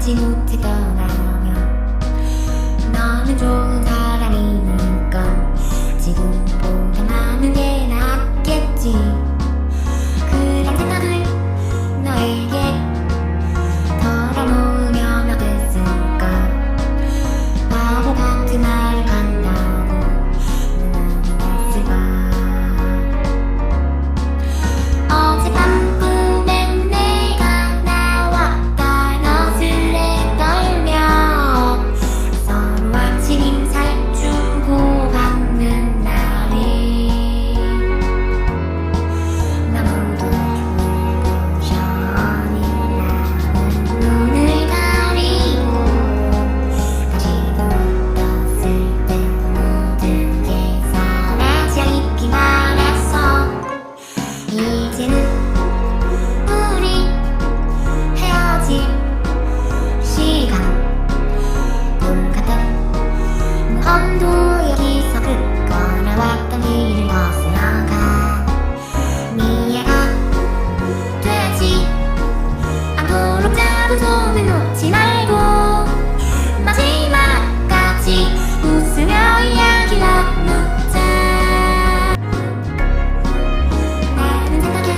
알지 못해 떠나면 너는 좋은 번도 여기서 그거나 왔던 길을 벗어나가. 미해가 돼야지 안도록 잡은 손을 놓지 말고 마지막까지 웃으며 이야기 나누자. 나는 생각해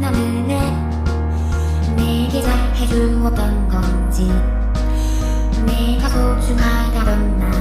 너는 왜 내게 잘해주었던 건지. 내가 소중하다던 날